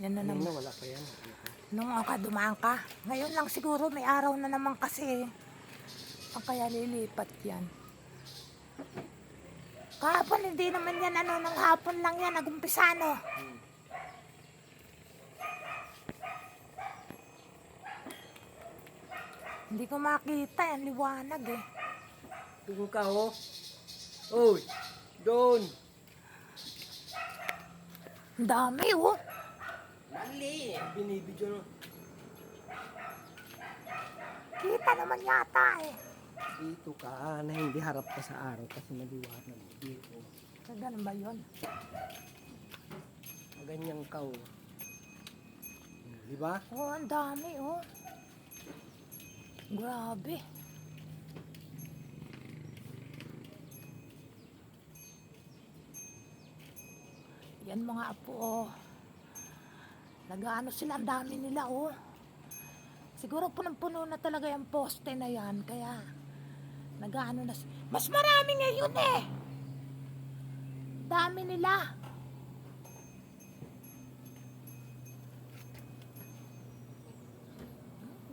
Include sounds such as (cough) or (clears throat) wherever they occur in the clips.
Yan na naman. Wala pa yan. Nung ka dumaan ka. Ngayon lang siguro may araw na naman kasi. Ang kaya lilipat yan. Kahapon hindi naman yan ano, nung hapon lang yan, nagumpisa no. Hindi ko makita yan, liwanag eh. Doon ka oh. Oy, doon. Ang dami oh. Mali. Binibidyo no. Kita naman yata eh. Dito ka na hindi harap ka sa araw kasi maliwanag. Dito. Ganun ba yun? Ganyan ka oh. Di ba? Oh, ang dami oh. Grabe. Yan mga apo oh. Nagaano sila, dami nila oh. Siguro punong-puno na talaga yung poste na yan, kaya nagaano na si- Mas marami ngayon eh. Dami nila.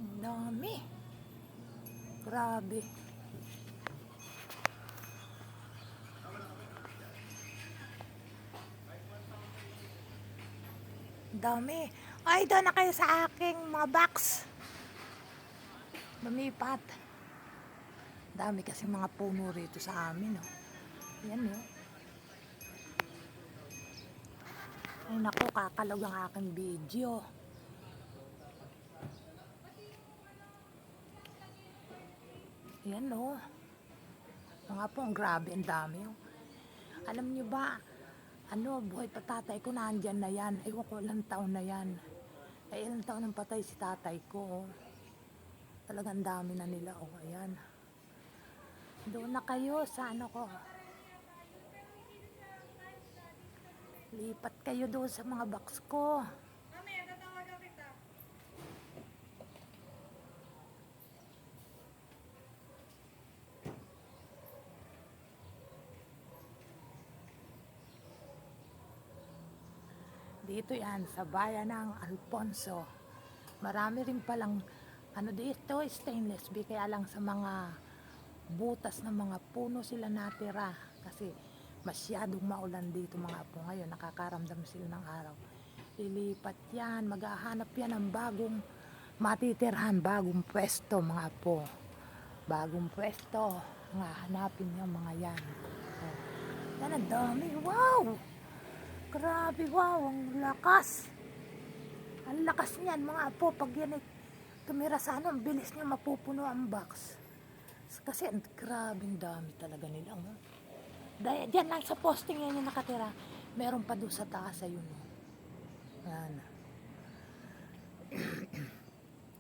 Ang dami. Grabe. Dami. Ay, doon na kayo sa aking mga box. Lumipat. Dami kasi mga puno rito sa amin, oh. Yan, oh. Ay, naku, kakalog ang aking video. Yan o. Mga po, ang grabe, ang dami o. Alam niyo ba, ano, buhay pa tatay ko, nandyan na yan. Ewan ko, ilang taon na yan. Ay, ilang taon nang patay si tatay ko. Oh. Talagang dami na nila, oh, ayan. Doon na kayo sa ano ko. Lipat kayo doon sa mga box ko. Dito yan, sa bayan ng Alfonso. Marami rin palang, ano dito, stainless be, kaya lang sa mga butas ng mga puno sila natira. Kasi masyadong maulan dito mga apo. Ngayon, nakakaramdam sila ng araw. Lilipat yan, maghahanap yan ng bagong matitirhan, bagong pwesto mga apo. Bagong pwesto, nga hanapin yung mga yan. Oh. Yan, ang dami. Wow! Grabe, wow, ang lakas. Ang lakas niyan, mga apo, pag yan ay tumira sa ano, ang bilis niya mapupuno ang box. Kasi ang grabing dami talaga nila. No? Dahil diyan lang sa posting yan yung nakatira, meron pa doon sa taas ayun. oh. Yan. (clears throat)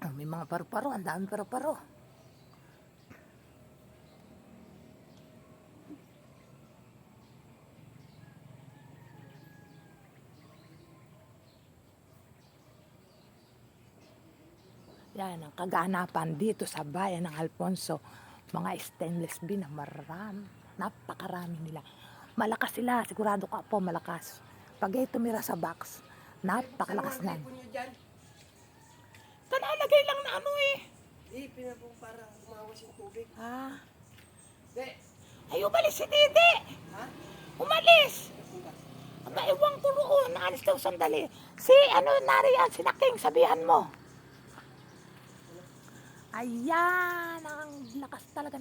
Ah, May mga paru-paro, ang dami paru-paro. Yan ang kaganapan dito sa bayan ng Alfonso. Mga stainless bin na maram. Napakarami nila. Malakas sila, sigurado ka po malakas. Pag ay tumira sa box, napakalakas dyan? Talalagay lang na ano eh. Eh, pinapong para umawas yung tubig. Ah, De, ay umalis si Didi. ha? Umalis. Ewan ko roon. Naalis daw sandali. Si, ano, nariyan, si Naking, sabihan mo. Ayan, ang lakas talaga.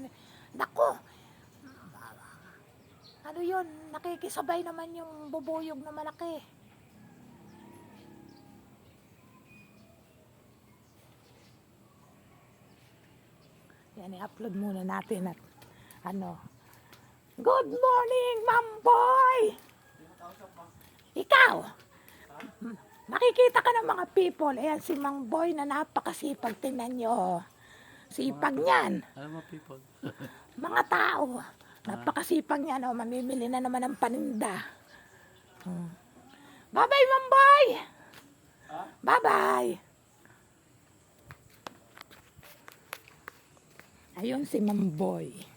Nako. Ano yun, nakikisabay naman yung bubuyog na malaki. Yan, i-upload muna natin at ano. Good morning, Ma'am Boy! Ikaw, makikita ka ng mga people. Ayan si Mang Boy na napakasipag. Tingnan nyo. Sipag niyan. Ano mga people? (laughs) Mga tao. Napakasipag niyan. Oh, mamimili na naman ng paninda. Hmm. Bye-bye, Mang Boy! Bye-bye! Ayun si Mang Boy.